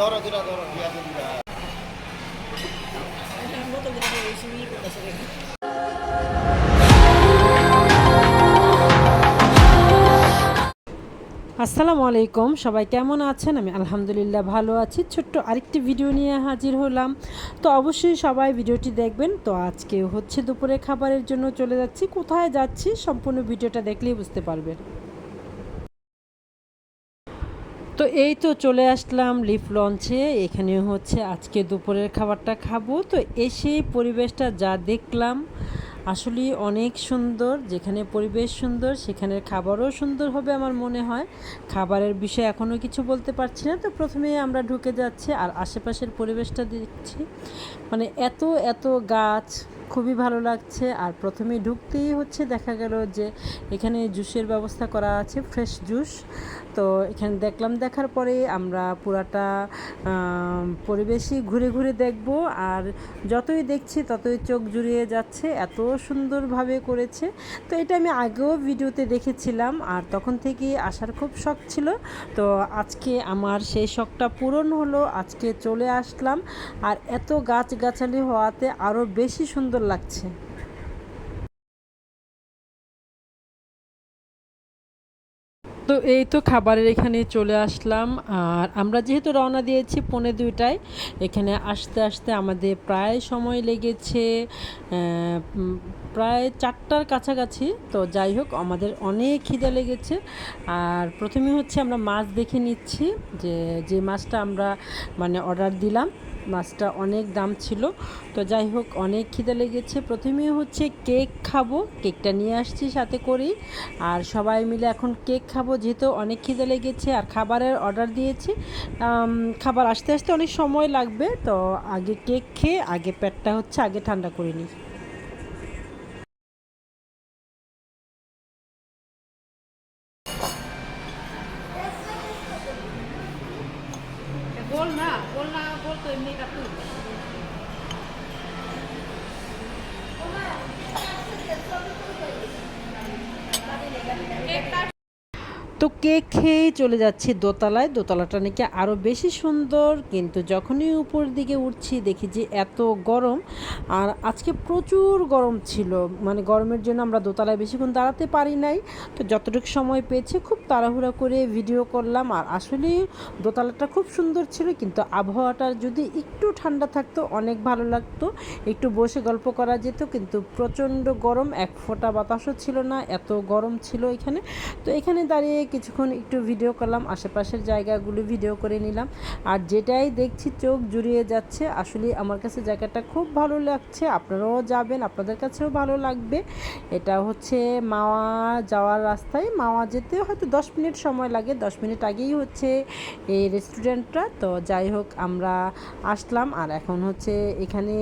ধরো দুটা ধরো আসসালামু আলাইকুম, সবাই কেমন আছেন? আমি আলহামদুলিল্লাহ ভালো আছি। ছোট্ট আরেকটি ভিডিও নিয়ে হাজির হলাম। তো অবশ্যই সবাই ভিডিওটি দেখবেন। তো আজকে হচ্ছে দুপুরে খাবারের জন্য চলে যাচ্ছি। কোথায় যাচ্ছি সম্পূর্ণ ভিডিওটা দেখলেই বুঝতে পারবেন। তো এই তো চলে আসলাম লিফ লঞ্চে। এখানে হচ্ছে আজকে দুপুরের খাবারটা খাব। তো এসে পরিবেশটা যা দেখলাম, আসলে অনেক সুন্দর। যেখানে পরিবেশ সুন্দর, সেখানের খাবারও সুন্দর হবে আমার মনে হয়। খাবারের বিষয়ে এখনও কিছু বলতে পারছি না। তো প্রথমেই আমরা ঢুকে যাচ্ছি আর আশেপাশের পরিবেশটা দেখছি। মানে এত এত গাছ খুবই ভালো লাগছে। আর প্রথমে ঢুকতেই হচ্ছে দেখা গেল যে এখানে জুসের ব্যবস্থা করা আছে, ফ্রেশ জুস। তো এখানে দেখলাম, দেখার পরে আমরা পুরাটা পরিবেশই ঘুরে ঘুরে দেখব। আর যতই দেখছি ততই চোখ জুড়িয়ে যাচ্ছে, এত সুন্দরভাবে করেছে। তো এটা আমি আগেও ভিডিওতে দেখেছিলাম, আর তখন থেকে আসার খুব শখ ছিল। তো আজকে আমার সেই শখটা পূরণ হলো, আজকে চলে আসলাম। আর এত গাছগাছালি হওয়াতে আরও বেশি সুন্দর লাগছে। তো এই তো খাবারের এখানে চলে আসলাম, আর আমরা যেহেতু রওনা দিয়েছি পৌনে দুইটায়, এখানে আসতে আসতে আমাদের প্রায় সময় লেগেছে প্রায় চারটার কাছাকাছি। তো যাই হোক, আমাদের অনেক খিদে লেগেছে, আর প্রথমে হচ্ছে আমরা মাছ দেখে নিচ্ছি, যে যে মাছটা আমরা মানে অর্ডার দিলাম। মাছটা অনেক দাম ছিল। তো যাই হোক, অনেক খিদে লেগেছে। প্রথমে হচ্ছে কেক খাব। কেকটা নিয়ে আসছি সাথে করেই। আর সবাই মিলে এখন কেক খাব, যেহেতু অনেক খিদে লেগেছে। আর খাবারের অর্ডার দিয়েছি। খাবার আসতে আসতে অনেক সময় লাগবে। তো আগে কেক খেয়ে, আগে পেটটা হচ্ছে আগে ঠান্ডা করে নিই। গোল না গোল না গোল তো এমনি কাটুন কেকটা তো কেক খেয়ে চলে যাচ্ছি দোতলায়? দোতলাটা নাকি আরও বেশি সুন্দর। কিন্তু যখনই উপর দিকে উঠছি, দেখি যে এত গরম। আর আজকে প্রচুর গরম ছিল। মানে গরমের জন্য আমরা দোতলায় বেশিক্ষণ দাঁড়াতে পারি নাই। তো যতটুকু সময় পেয়েছি, খুব তাড়াহুড়া করে ভিডিও করলাম। আর আসলে দোতলাটা খুব সুন্দর ছিল। কিন্তু আবহাওয়াটা যদি একটু ঠান্ডা থাকতো, অনেক ভালো লাগতো। একটু বসে গল্প করা যেত। কিন্তু প্রচণ্ড গরম, এক ফোঁটা বাতাসও ছিল না। এত গরম ছিল এখানে। তো এখানে দাঁড়িয়ে কিছুক্ষণ একটু ভিডিও করলাম, আশেপাশের জায়গাগুলো ভিডিও করে নিলাম। আর যেটাই দেখছি চোখ জুড়িয়ে যাচ্ছে, আসলে আমার কাছে জায়গাটা খুব ভালো লাগছে, আপনারাও যাবেন, আপনাদের কাছেও ভালো লাগবে। এটা হচ্ছে মাওয়া যাওয়ার রাস্তায়, মাওয়া যেতে হয়তো দশ মিনিট সময় লাগে, দশ মিনিট আগেই হচ্ছে এই রেস্টুরেন্টটা তো যাই হোক, আমরা আসলাম, আর এখন হচ্ছে এখানে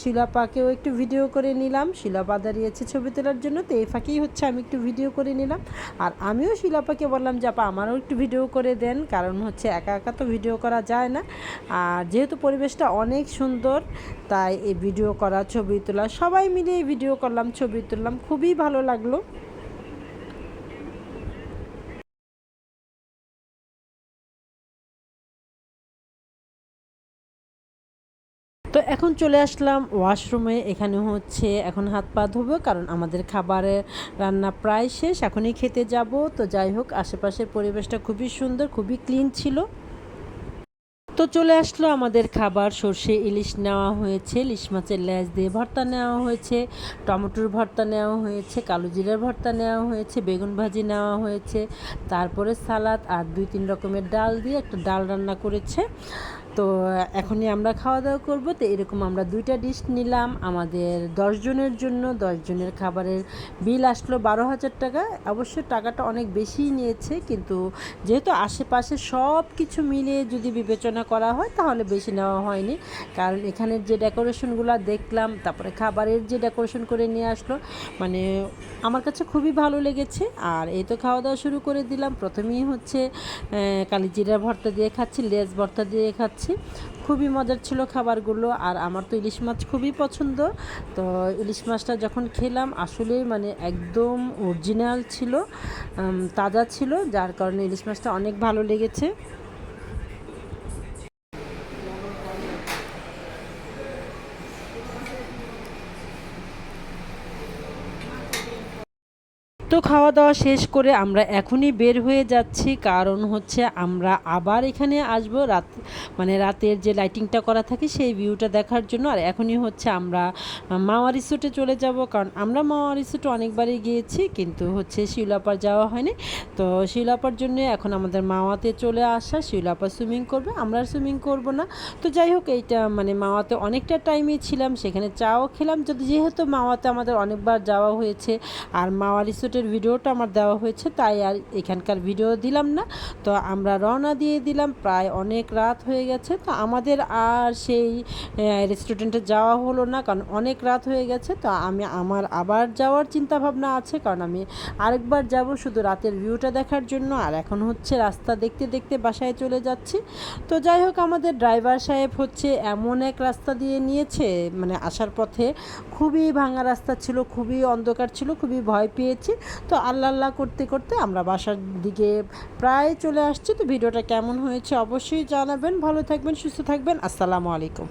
শিলাপাকেও একটু ভিডিও করে নিলাম। শিলাপা দাঁড়িয়েছে ছবি তোলার জন্য, তো এই ফাঁকেই হচ্ছে আমি একটু ভিডিও করে নিলাম। আর আমিও শিলাপাকে বললাম, যে আপা, আমারও একটু ভিডিও করে দেন, কারণ হচ্ছে একা একা তো ভিডিও করা যায় না। আর যেহেতু পরিবেশটা অনেক সুন্দর, তাই এই ভিডিও করা, ছবি তোলা, সবাই মিলে ভিডিও করলাম, ছবি তুললাম, খুবই ভালো লাগল। তো এখন চলে আসলাম ওয়াশরুমে। এখানে হচ্ছে এখন হাত পা ধোবো, কারণ আমাদের খাবারের রান্না প্রায় শেষ, এখনই খেতে যাব। তো যাই হোক, আশেপাশের পরিবেশটা খুবই সুন্দর, খুবই ক্লিন ছিল। তো চলে আসলো আমাদের খাবার, সর্ষে ইলিশ নেওয়া হয়েছে, ইলিশ মাছের লেজ দিয়ে ভর্তা নেওয়া হয়েছে, টমেটোর ভর্তা নেওয়া হয়েছে, কালো জিরার ভর্তা নেওয়া হয়েছে, বেগুন ভাজি নেওয়া হয়েছে, তারপরে সালাদ আর দুই তিন রকমের ডাল দিয়ে একটা ডাল রান্না করেছে। তো এখনই আমরা খাওয়া দাওয়া করব। তো এরকম আমরা দুইটা ডিশ নিলাম। আমাদের দশ জনের জন্য দশ জনের খাবারের বিল আসলো বারো হাজার টাকা। অবশ্য টাকাটা অনেক বেশিই নিয়েছে, কিন্তু যেহেতু আশেপাশে সব কিছু মিলিয়ে যদি বিবেচনা করা হয়, তাহলে বেশি নেওয়া হয়নি। কারণ এখানের যে ডেকোরেশনগুলো দেখলাম, তারপরে খাবারের যে ডেকোরেশন করে নিয়ে আসলো মানে আমার কাছে খুবই ভালো লেগেছে। আর এই তো খাওয়া দাওয়া শুরু করে দিলাম। প্রথমেই হচ্ছে কালি জিরা ভর্তা দিয়ে খাচ্ছি, লেজ ভর্তা দিয়ে খাচ্ছি। খুবই মজার ছিল খাবারগুলো আর আমার তো ইলিশ মাছ খুবই পছন্দ। তো ইলিশ মাছটা যখন খেলাম আসলেই মানে একদম অরিজিনাল ছিল তাজা ছিল, যার কারণে ইলিশ মাছটা অনেক ভালো লেগেছে। তো খাওয়া দাওয়া শেষ করে আমরা এখনই বের হয়ে যাচ্ছি। কারণ হচ্ছে আমরা আবার এখানে আসব। রাত মানে রাতের যে লাইটিংটা করা থাকে সেই ভিউটা দেখার জন্য। আর এখনই হচ্ছে আমরা মাওয়া রিসোর্টে চলে যাব। কারণ আমরা মাওয়া রিসোর্টে অনেকবারই গিয়েছি, কিন্তু হচ্ছে শিলাপার যাওয়া হয়নি। তো শিলাপার জন্য এখন আমাদের মাওয়াতে চলে আসা। শিলাপা সুইমিং করবে, আমরা সুইমিং করব না। তো যাই হোক, এইটা মানে মাওয়াতে অনেকটা টাইমে ছিলাম, সেখানে চাও খেলাম। যদি যেহেতু মাওয়াতে আমাদের অনেকবার যাওয়া হয়েছে, আর মাওয়া রিসোর্টের ভিডিওটা আমার দেওয়া হয়েছে, তাই আর এখানকার ভিডিও দিলাম না। তো আমরা রওনা দিয়ে দিলাম, প্রায় অনেক রাত হয়ে গেছে। তো আমাদের আর সেই রেস্টুরেন্টে যাওয়া হলো না, কারণ অনেক রাত হয়ে গেছে। তো আমি, আমার আবার যাওয়ার চিন্তা ভাবনা আছে, কারণ আমি আরেকবার যাব শুধু রাতের ভিউটা দেখার জন্য। আর এখন হচ্ছে রাস্তা দেখতে দেখতে বাসায় চলে যাচ্ছি। তো যাই হোক, আমাদের ড্রাইভার সাহেব হচ্ছে এমন এক রাস্তা দিয়ে নিয়েছে মানে আসার পথে খুবই ভাঙা রাস্তা ছিল, খুবই অন্ধকার ছিল, খুবই ভয় পেয়েছি। তো আল্লাহ আল্লাহ করতে করতে আমরা বাসার দিকে প্রায় চলে আসছি। তো ভিডিওটা কেমন হয়েছে অবশ্যই জানাবেন। ভালো থাকবেন, সুস্থ থাকবেন। আসসালামু আলাইকুম।